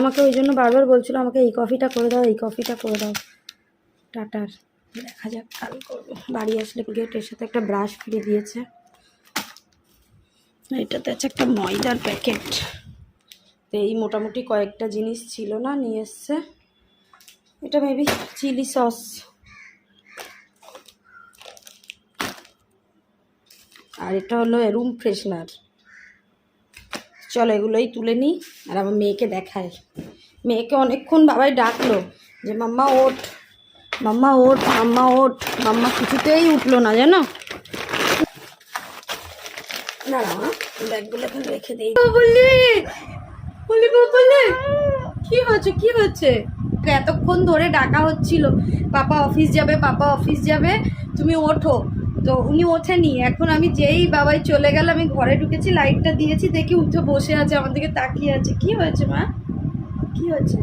আমাকে ওই জন্য বারবার বলছিল, আমাকে এই কফিটা করে দাও, এই কফিটা করে দাও। টাটার। দেখা যাক, কাল করব। বাড়ি আসলে গেটের সাথে একটা ব্রাশ ফ্রি দিয়েছে। এটাতে আছে একটা ময়দার প্যাকেট এই মোটামুটি কয়েকটা জিনিস ছিল না, নিয়ে এসছে। এটা মেবি চিলি সস আর এটা হলো রুম ফ্রেশনার চলো এগুলোই তুলে নিই আর আমার মেয়েকে দেখাই। মেয়েকে অনেকক্ষণ বাবাই ডাকলো যে, মাম্মা, ওঠ। মাম্মা ওঠ মাম্মা ওঠ। মাম্মা কিছুতেই উঠল না, জানো? না না ব্যাগগুলো এখানে রেখে দিই। বললি বলি বলি কি হচ্ছে কি হচ্ছে এতক্ষণ ধরে ডাকা হচ্ছিল, পাপা অফিস যাবে, পাপা অফিস যাবে, তুমি ওঠো। তো উনি ওঠেনি। এখন আমি যেই বাবাই চলে গেল, আমি ঘরে ঢুকেছি, লাইটটা দিয়েছি, দেখি উঠে বসে আছে, আমার দিকে তাকিয়ে আছে। কি হয়েছে মা? কি হয়েছে?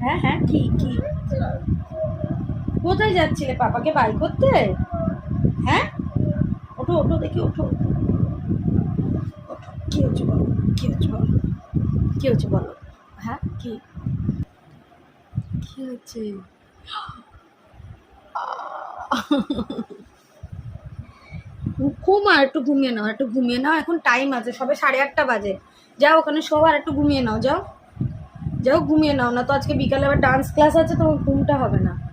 হ্যাঁ হ্যাঁ কি কি? কোথায় যাচ্ছিলে পাপাকে? বাই করতে? হ্যাঁ? ওঠো ওঠো, দেখি, ওঠো। কি হচ্ছে বলো? কি হচ্ছে বলো? কি হচ্ছে বলো? হ্যাঁ কি? কি হচ্ছে ঘুমা একটু ঘুমিয়ে নাও, একটু ঘুমিয়ে নাও। এখন টাইম আছে, সবে সাড়ে আটটা বাজে। যাও, ওখানে সবার একটু ঘুমিয়ে নাও, যাও। যাও, ঘুমিয়ে নাও। না তো আজকে বিকালে আবার ডান্স ক্লাস আছে, তোমার ঘুমটা হবে না।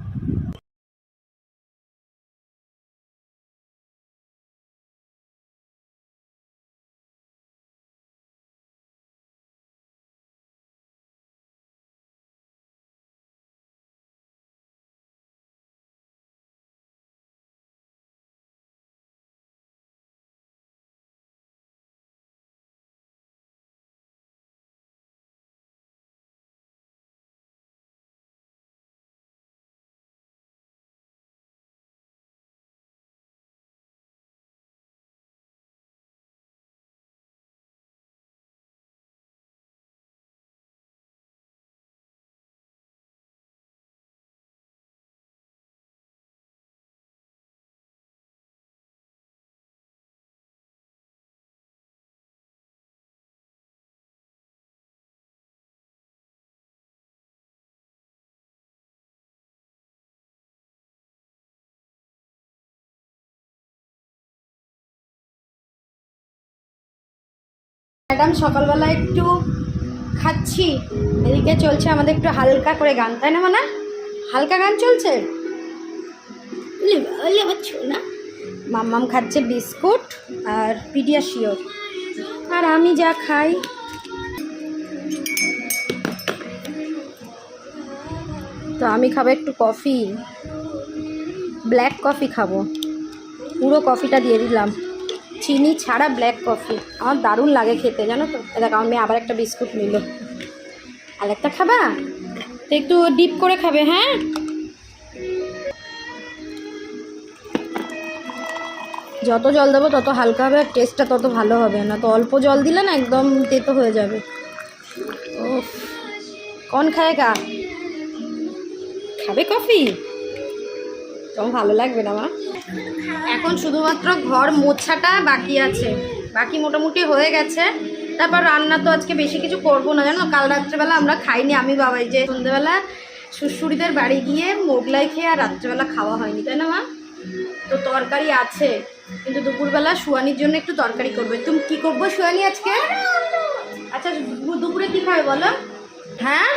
ম্যাডাম সকালবেলা একটু খাচ্ছি। এদিকে চলছে আমাদের একটু হালকা করে গান তাই না মানে? হালকা গান চলছে? না। মাম্মাম খাচ্ছে বিস্কুট আর পিডিয়াশিওর আর আমি যা খাই। তো আমি খাব একটু কফি। ব্ল্যাক কফি খাব। পুরো কফিটা দিয়ে দিলাম। চিনি ছাড়া ব্ল্যাক কফি আমার দারুণ লাগে খেতে, জানো তো? দেখো, আমার মেয়ে আবার একটা বিস্কুট নিল। আর একটা খাবা? তো একটু ডিপ করে খাবে হ্যাঁ? যত জল দেবো, তত হালকা হবে, আর টেস্টটা তত ভালো হবে না। তো অল্প জল দিলে না একদম তেতো হয়ে যাবে। ও কন খায় কা খাবে কফি তোমার ভালো লাগবে না, মা। এখন শুধুমাত্র ঘর মোছাটা বাকি আছে। বাকি মোটামুটি হয়ে গেছে। তারপর রান্না তো আজকে বেশি কিছু করব না, জানো? কাল রাত্রেবেলা আমরা খাইনি। আমি বাবাই যে সন্ধ্যেবেলা শ্বশুরিদের বাড়ি গিয়ে মোগলাই খেয়ে আর রাত্রেবেলা খাওয়া হয়নি, তাই না মা? তো তরকারি আছে, কিন্তু দুপুরবেলা শুয়ানির জন্য একটু তরকারি করবে। তুমি কি করব শুয়ানি আজকে? আচ্ছা দুপুরে কি খাবে বলো? হ্যাঁ?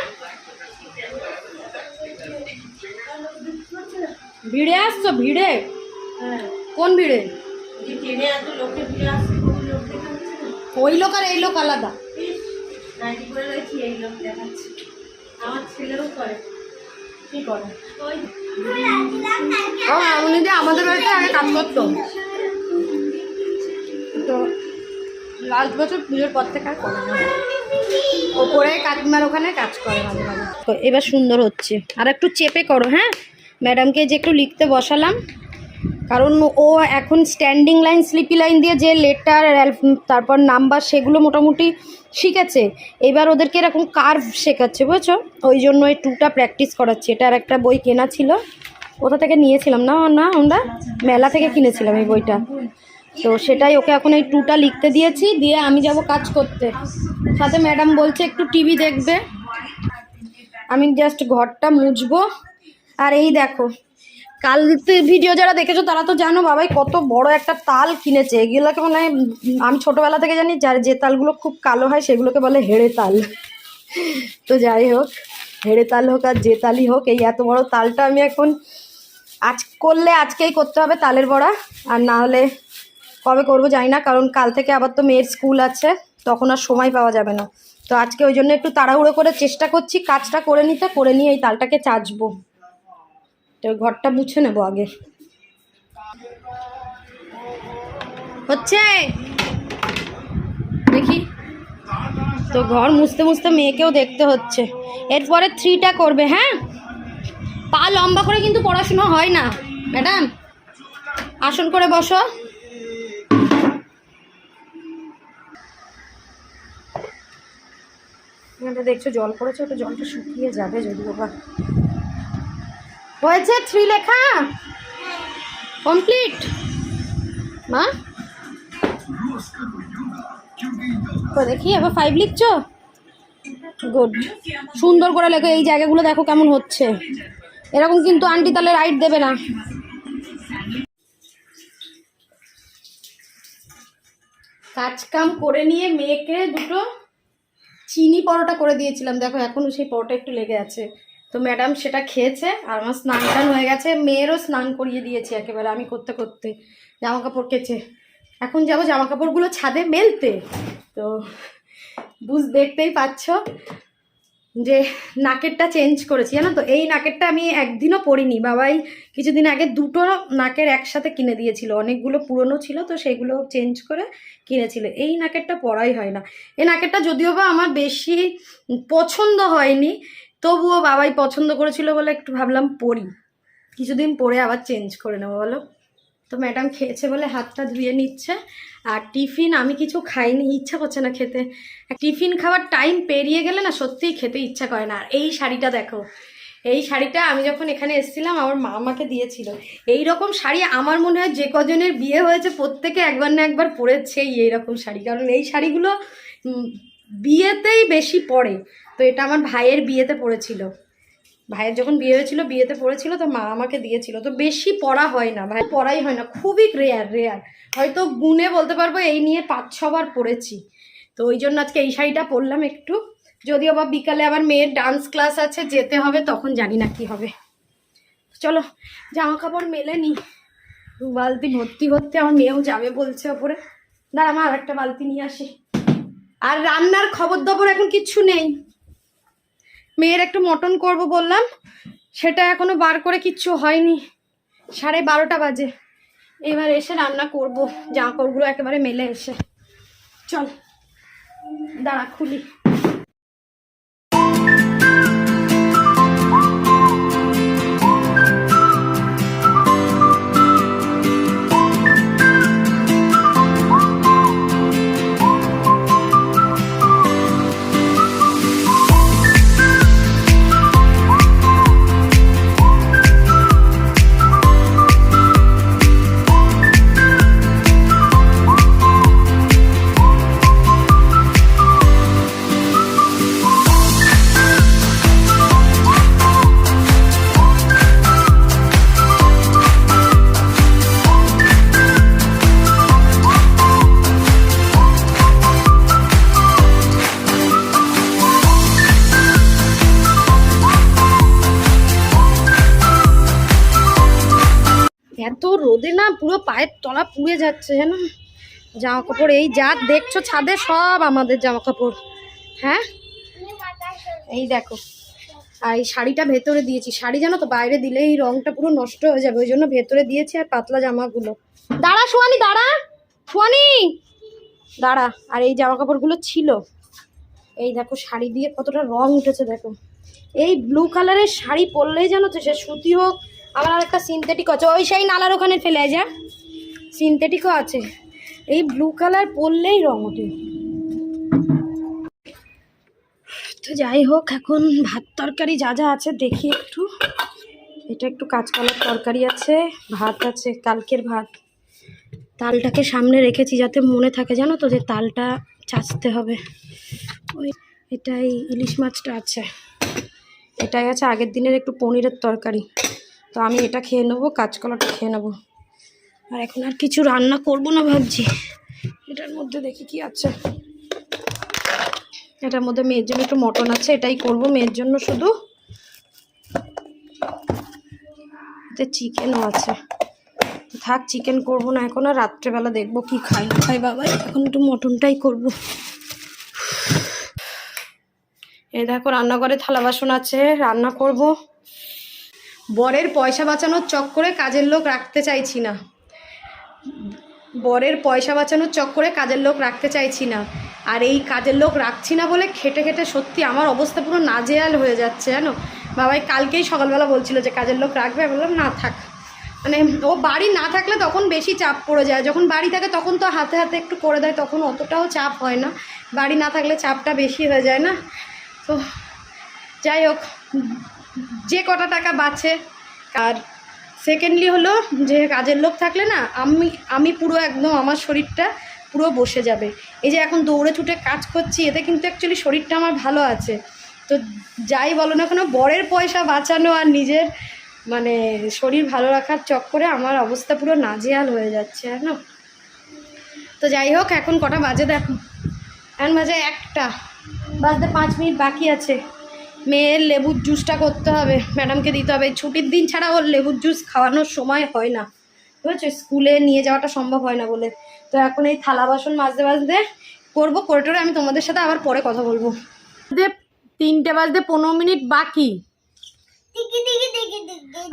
ভিড়ে আসছো, ভিড়ে? কোন ভিড়ে? ওই লোক আর এই লোক আলাদা। উনি যে। আমাদের বাড়িতে আগে কাজ করতো। তো লাস্ট বছর পুজোর পর থেকে আর করে না। ওপরে কাকিমার ওখানে কাজ করে মাঝে মাঝে। এবার সুন্দর হচ্ছে। আর একটু চেপে করো হ্যাঁ? ম্যাডামকে যে একটু লিখতে বসালাম। কারণ ও এখন স্ট্যান্ডিং লাইন স্লিপি লাইন দিয়ে যে লেটার তারপর নাম্বার সেগুলো মোটামুটি শিখেছে। এবার ওদেরকে এরকম কার্ভ শেখাচ্ছে, বুঝছ? ওই জন্য এই টুটা প্র্যাকটিস করাচ্ছি। এটা আর একটা বই কেনা ছিল। কোথা থেকে নিয়েছিলাম? না না, আমরা মেলা থেকে কিনেছিলাম এই বইটা। তো সেটাই ওকে এখন এই টুটা লিখতে দিয়েছি। দিয়ে আমি যাব কাজ করতে। সাথে ম্যাডাম বলছে, একটু টিভি দেখবে। আমি জাস্ট ঘরটা মুছবো। আর এই দেখো কাল ভিডিও যারা দেখেছ, তারা তো জানো বাবাই কত বড় একটা তাল কিনেছে। এগুলোকে মানে আমি ছোটবেলা থেকে জানি, যার যে তালগুলো খুব কালো হয়, সেগুলোকে বলে হেড়ে তাল। তো যাই হোক, হেড়ে তাল হোক আর যে তালই হোক, এই এত বড় তালটা আমি এখন আজ করলে আজকেই করতে হবে তালের বড়া। আর না হলে কবে করব জানি না, কারণ কাল থেকে আবার তো মেয়ের স্কুল আছে, তখন আর সময় পাওয়া যাবে না। তো আজকে ওই জন্য একটু তাড়াহুড়ো করে চেষ্টা করছি, কাজটা করে নিতে, করে নিয়ে এই তালটাকে চাচবো। তো ঘরটা মুছে নেব আগে। হচ্ছে? দেখি। তো ঘর মুছতে মুছতে মেয়েকেও দেখতে হচ্ছে। এরপরে থ্রিটা করবে হ্যাঁ? পা লম্বা করে কিন্তু পড়াশুনো হয় না, ম্যাডাম। আসন করে বসো। দেখছ, জল পড়েছে, ওটা জলটা শুকিয়ে যাবে যদিও বা হয়েছে থ্রি লেখা? কমপ্লিট? মা? দেখি, এবার ফাইভ লিখছো? গুড সুন্দর করে লেখো, এই জায়গাগুলো দেখো কেমন হচ্ছে। এরকম কিন্তু আন্টি তাহলে রাইট দেবে না। কাজ কাম করে নিয়ে মেয়েকে দুটো চিনি পরোটা করে দিয়েছিলাম। দেখো এখনও সেই পরোটা একটু লেগে আছে। তো ম্যাডাম সেটা খেয়েছে আর আমার স্নান টান হয়ে গেছে। মেয়েরও স্নান করিয়ে দিয়েছি একেবারে, আমি করতে করতে। জামা কাপড় কেচে। এখন যাব জামা কাপড়গুলো ছাদে মেলতে। তো বুঝ, দেখতেই পাচ্ছ যে নাকেরটা চেঞ্জ করেছি, জানো তো? এই নাকেরটা আমি একদিনও পরিনি। বাবাই কিছুদিন আগে দুটো নাকের একসাথে কিনে দিয়েছিল। অনেকগুলো পুরনো ছিল, তো সেগুলো চেঞ্জ করে কিনেছিল। এই নাকেরটা পরাই হয় না। এই নাকেরটা যদিও বা আমার বেশি পছন্দ হয়নি তবুও বাবাই পছন্দ করেছিল বলে একটু ভাবলাম পরি। কিছুদিন পরে আবার চেঞ্জ করে নেব, বলো? তো ম্যাডাম খেয়েছে বলে হাতটা ধুয়ে নিচ্ছে, আর টিফিন আমি কিছু খাইনি, ইচ্ছা করছে না খেতে। টিফিন খাওয়ার টাইম পেরিয়ে গেলে না সত্যিই খেতে ইচ্ছা করে না। আর এই শাড়িটা দেখো, এই শাড়িটা আমি যখন এখানে এসেছিলাম, আমার মা আমাকে দিয়েছিল। এই রকম শাড়ি আমার মনে হয় যে কজনের বিয়ে হয়েছে, প্রত্যেকে একবার না একবার পরেছেই এইরকম শাড়ি। কারণ এই শাড়িগুলো বিয়েতেই বেশি পড়ে। তো এটা আমার ভাইয়ের বিয়েতে পড়েছিল। ভাইয়ের যখন বিয়ে হয়েছিল, বিয়েতে পড়েছিল, তো মা আমাকে দিয়েছিল। তো বেশি পড়া হয় না। ভাই, পড়াই হয় না। খুবই রেয়ার রেয়ার হয়তো গুনে বলতে পারব, এই নিয়ে পাঁচ, ছবার পড়েছি। তো ওই জন্য আজকে এই শাড়িটা পরলাম একটু। যদিও বা বিকালে আবার মেয়ের ডান্স ক্লাস আছে, যেতে হবে, তখন জানি না কি হবে। চলো জামা কাপড় মেলে নি। বালতি ভর্তি ভর্তি, আমার মেয়েও যাবে বলছে ওপরে। দাঁড়া আমার আর একটা বালতি নিয়ে আসি। আর রান্নার খবর দাবর এখন কিচ্ছু নেই। মেয়ের একটু মটন করব বললাম, সেটা এখনও বার করে কিচ্ছু হয়নি। সাড়ে বারোটা বাজে। এবার এসে রান্না করব জামা কাপড়গুলো একেবারে মেলে এসে। চল, দাঁড়া, খুলি। এত রোদে না পুরো পায়ের তলা পুড়ে যাচ্ছে জানো? জামা কাপড় এই যা দেখছ ছাদে সব আমাদের জামা কাপড় হ্যাঁ? এই দেখো, আর এই শাড়িটা ভেতরে দিয়েছি। শাড়ি জানো তো, বাইরে দিলে এই রংটা পুরো নষ্ট হয়ে যাবে, ওই জন্য ভেতরে দিয়েছি আর পাতলা জামাগুলো। দাঁড়া সোয়ানি দাঁড়া! সোয়ানি! দাঁড়া, আর এই জামা কাপড়গুলো ছিল। এই দেখো, শাড়ি দিয়ে কতটা রং উঠেছে, দেখো। এই ব্লু কালারের শাড়ি পরলেই জানো তো, সে সুতি হোক আবার আর একটা সিনথেটিক আছে। ওই সেই নালার ওখানে ফেলে যা। সিনথেটিকও আছে। এই ব্লু কালার পরলেই রং ওঠে। তো যাই হোক, এখন ভাত তরকারি যা যা আছে দেখি একটু। এটা একটু কাঁচকলার তরকারি আছে, ভাত আছে, কালকের ভাত। তালটাকে সামনে রেখেছি যাতে মনে থাকে, জানো তো, যে তালটা চাচতে হবে। ওই এটাই ইলিশ মাছটা আছে। এটাই আছে আগের দিনের একটু পনিরের তরকারি। তো আমি এটা খেয়ে নেব, কাঁচকলাটা খেয়ে নেব। আর এখন আর কিছু রান্না করব না ভাবছি। এটার মধ্যে দেখি কি আছে। এটার মধ্যে মেয়ের জন্য একটু মটন আছে, এটাই করব। মেয়ের জন্য শুধু এতে চিকেনও আছে। থাক, চিকেন করব না এখন, আর রাত্রেবেলা দেখব কি খাই, না খাই বাবা এখন একটু মটনটাই করব। এই দেখো, রান্নাঘরে থালা বাসন আছে, রান্না করব। বরের পয়সা বাঁচানোর চক্করে কাজের লোক রাখতে চাইছি না। বরের পয়সা বাঁচানোর চক্করে কাজের লোক রাখতে চাইছি না। আর এই কাজের লোক রাখছি না বলে খেটে খেটে সত্যি আমার অবস্থা পুরো নাজেয়াল হয়ে যাচ্ছে, জানো? বাবাই কালকেই সকালবেলা বলছিল যে কাজের লোক রাখবে বললাম, না থাক। মানে ও বাড়ি না থাকলে তখন বেশি চাপ পড়ে যায়। যখন বাড়ি থাকে তখন তো হাতে হাতে একটু করে দেয়, তখন অতটাও চাপ হয় না। বাড়ি না থাকলে চাপটা বেশি হয়ে যায় না। তো যাই হোক যে কটা টাকা বাঁচে, আর সেকেন্ডলি হলো যে কাজের লোক থাকলে না, আমি আমি পুরো একদম আমার শরীরটা পুরো বসে যাবে। এই যে এখন দৌড়ে ছুটে কাজ করছি, এতে কিন্তু অ্যাকচুয়ালি শরীরটা আমার ভালো আছে। তো যাই বলো না কেন, বরের পয়সা বাঁচানো আর নিজের মানে শরীর ভালো রাখার চক্করে আমার অবস্থা পুরো নাজেহাল হয়ে যাচ্ছে জানো তো যাই হোক, এখন কটা বাজে দেখো। এখন বাজে একটা। বাজতে পাঁচ মিনিট বাকি আছে। মেয়ের লেবুর জুসটা করতে হবে ম্যাডামকে দিতে হবে। ছুটির দিন ছাড়া ওর লেবুর জুস খাওয়ানোর সময় হয় না। বুঝেছ? স্কুলে নিয়ে যাওয়াটা সম্ভব হয় না বলে। তো এখন এই থালা বাসন মাজতে মাজতে করব করে টোরে আমি তোমাদের সাথে আবার পরে কথা বলব। বাজতে তিনটে বাজতে পনেরো মিনিট বাকি।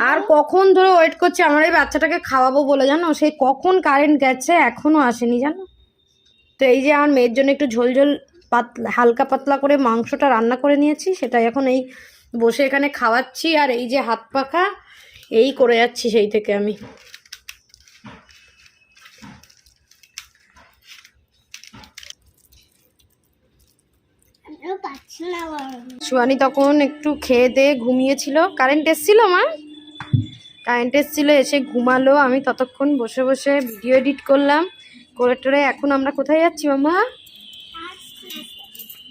আর কখন ধরে ওয়েট করছি আমার এই বাচ্চাটাকে খাওয়াবো বলে জানো? সেই কখন কারেন্ট গেছে এখনও আসেনি জানো? তো এই যে আমার মেয়ের জন্য একটু ঝোল ঝোল পাতলা হালকা পাতলা করে মাংসটা রান্না করে নিয়েছি সেটা এখন এই বসে এখানে খাওয়াচ্ছি আর এই যে হাত পাখা এই করে যাচ্ছি সেই থেকে আমি। সুয়ানি তখন একটু খেয়ে দিয়ে ঘুমিয়েছিল। কারেন্ট এসছিল মা? কারেন্ট এসছিল এসে ঘুমালো। আমি ততক্ষণ বসে বসে ভিডিও এডিট করলাম। করে টোরে এখন আমরা কোথায় যাচ্ছি মামা?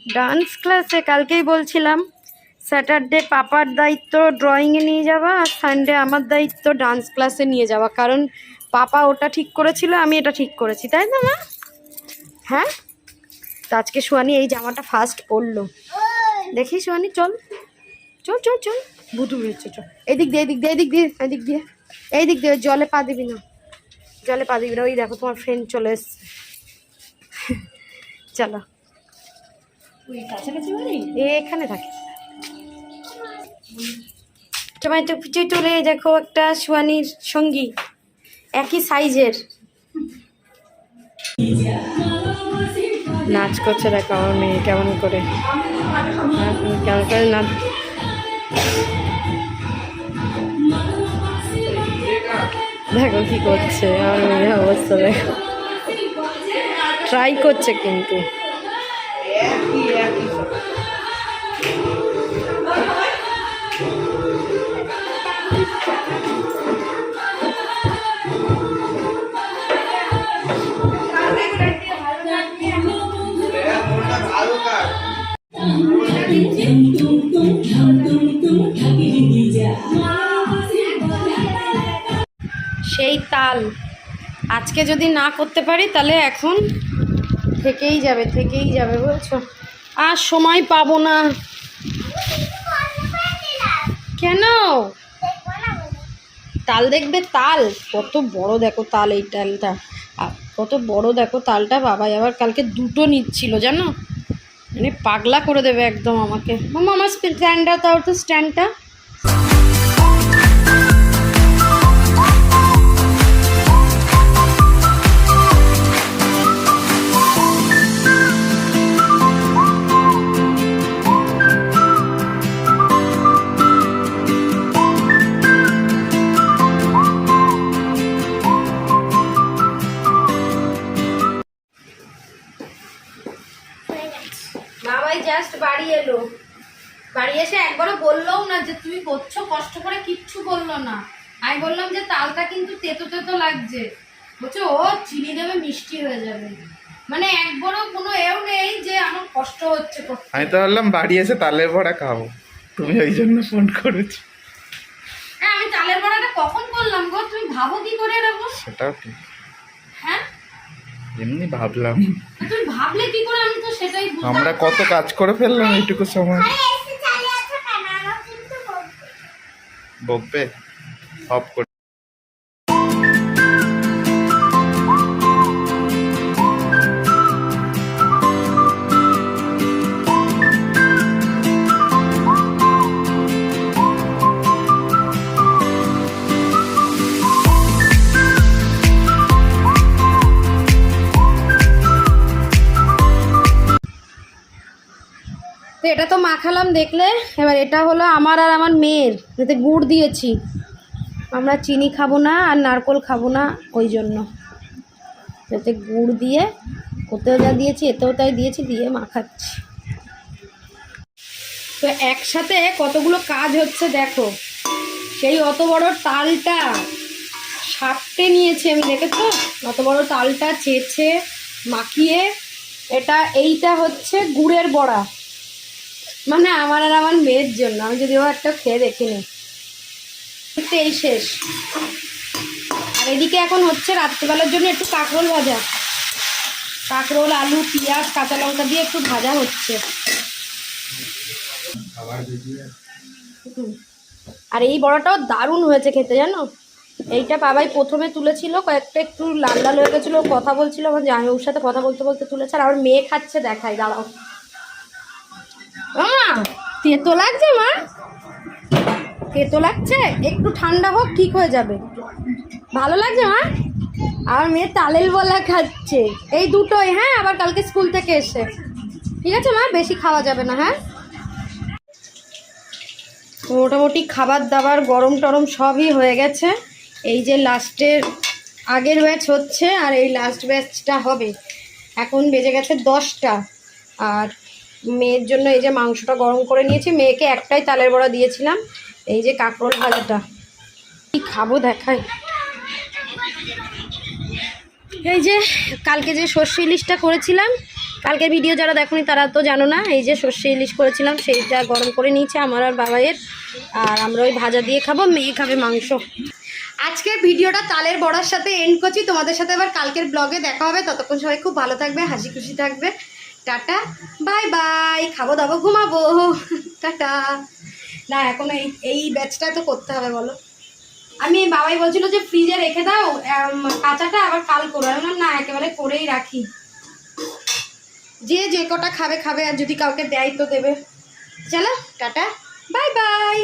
ডান্স ক্লাসে কালকেই বলছিলাম স্যাটারডে পাপার দায়িত্ব ড্রয়িংয়ে নিয়ে যাওয়া আর সানডে আমার দায়িত্ব ডান্স ক্লাসে নিয়ে যাওয়া। কারণ পাপা ওটা ঠিক করেছিল, আমি এটা ঠিক করেছি, তাই না মা? হ্যাঁ? তো আজকে সোয়ানি এই জামাটা ফার্স্ট পরলো। দেখি সোয়ানি, চল। চল চল চল। ভুতু বেরোচ্ছে, চল। এদিক দিয়ে এদিক দিয়ে এদিক দিয়ে এদিক দিয়ে। এই দিক দিয়ে, জলে পা দিবি না। জলে পা দিবি না। ওই দেখো, তোমার ফ্রেন্ড চলে এসছে। চলো। এখানে থাকে। তোমার তো পিছিয়ে চলে দেখো একটা সোয়ানির সঙ্গী, একই সাইজের। নাচ করছে দেখো আমার মেয়ে, কেমন করে? কেমন করে নাচ দেখো কি করছে আমার মেয়ের অবস্থা দেখো। ট্রাই করছে কিন্তু। সেই তাল। আজকে যদি না করতে পারি, তাহলে এখন থেকেই যাবে থেকেই যাবে, বুঝছ? আর সময় পাবো না। কেন? তাল দেখবে তাল। কত বড় দেখো তাল এই তালটা। কত বড় দেখো তালটা। বাবাই, আবার কালকে দুটো নিচ্ছিল, জানো? মানে পাগলা করে দেবে একদম আমাকে। মামা আমার স্ট্যান্ডটা তাও তো স্ট্যান্ডটা বাড়ি এলো। বাড়ি এসে একবারও বললোও না যে তুমি করছ কষ্ট করে কিচ্ছু বলল না। আমি বললাম যে তালটা কিন্তু তেতো তেতো লাগছে। বলছে ও চিনি দেবে মিষ্টি হয়ে যাবে। মানে একবারও কোনো এও নেই যে আমার কষ্ট হচ্ছে আমি তো ভাবলাম বাড়ি এসে তালের বড়া খাব। তুমি ওই জন্য ফোন করেছ। হ্যাঁ আমি চালের বড়াটা কখন করলাম গো? তুমি ভাবো কি করে রাখব সেটাও ঠিক। হ্যাঁ? এমনি ভাবলাম। ভাবলে কি করে আমি তো সেটাই আমরা কত কাজ করে ফেললাম এইটুকু সময়। বকবে। অফ করে। এটা তো মাখালাম দেখলে। এবার এটা হলো আমার আর আমার মেয়ের। এতে গুড় দিয়েছি। আমরা চিনি খাব না আর নারকোল খাব না ওই জন্য। এতে গুড় দিয়ে ওতেও যা দিয়েছি, এতেও তাই দিয়েছি, দিয়ে মাখাচ্ছি। তো একসাথে কতগুলো কাজ হচ্ছে দেখো। সেই অত বড় তালটা সাপটে নিয়েছি, আমি দেখেছ? অত বড় তালটা চেঁচে মাখিয়ে এটা, এইটা হচ্ছে গুড়ের বড়া। মানে আমার আর আমার মেয়ের জন্য। আমি যদি ও একটা খেয়ে দেখিনি এই শেষ। আর এদিকে এখন হচ্ছে রাত্রিবেলার জন্য একটু কাঁকরোল ভাজা। কাঁকরোল, আলু, পেঁয়াজ, কাঁচা লঙ্কা দিয়ে একটু ভাজা হচ্ছে। আর এই বড়াটাও দারুণ হয়েছে খেতে, জানো? এইটা বাবাই প্রথমে তুলেছিল, কয়েকটা একটু লাল লাল হয়ে গেছিল কথা বলছিল, আমার জামাই ওর সাথে কথা বলতে বলতে তুলেছে, আর আমার মেয়ে খাচ্ছে, দেখাই, দাঁড়াও। মা, তেতো লাগছে মা। তেতো লাগছে? একটু ঠান্ডা হোক, ঠিক হয়ে যাবে। ভালো লাগছে মা? আর মেয়ে তালেল বলা খাচ্ছে। এই দুটোই হ্যাঁ আবার কালকে স্কুল থেকে এসে। ঠিক আছে মা? বেশি খাওয়া যাবে না হ্যাঁ? মোটামুটি খাবার দাবার, গরম টরম সবই হয়ে গেছে। এই যে লাস্টের, আগের ব্যাচ হচ্ছে, আর এই লাস্ট ব্যাচটা হবে। এখন বেজে গেছে দশটা। আর মেয়ের জন্য এই যে মাংসটা গরম করে নিয়েছি। মেয়েকে একটাই তালের বড়া দিয়েছিলাম। এই যে কাঁকরোল ভাজাটা। কি খাব দেখাই। এই যে কালকে যে সর্ষে ইলিশটা করেছিলাম কালকে ভিডিও যারা দেখনি তারা তো জানো না, এই যে সর্ষে ইলিশ করেছিলাম, সেইটা গরম করে নিয়েছে আমার আর বাবাইয়ের। আর আমরা ওই ভাজা দিয়ে খাব, মেয়ে খাবে মাংস। আজকের ভিডিওটা তালের বড়ার সাথে এন্ড করছি। তোমাদের সাথে আবার কালকের ব্লগে দেখা হবে। ততক্ষণ সবাই খুব ভালো থাকবে, হাসি খুশি থাকবে। টাটা, বাই বাই, খাব দাবো, ঘুমাবো, টাটা। না, এখন এই এই ব্যাচটা তো করতে হবে, বলো। আমি বাবাই বলছিল যে ফ্রিজে রেখে দাও কাঁচাটা আবার কাল করে। আমি না, একেবারে করেই রাখি। যে যে কটা খাবে খাবে, আর যদি কাউকে দেয় তো দেবে। চলো, টাটা, বাই বাই।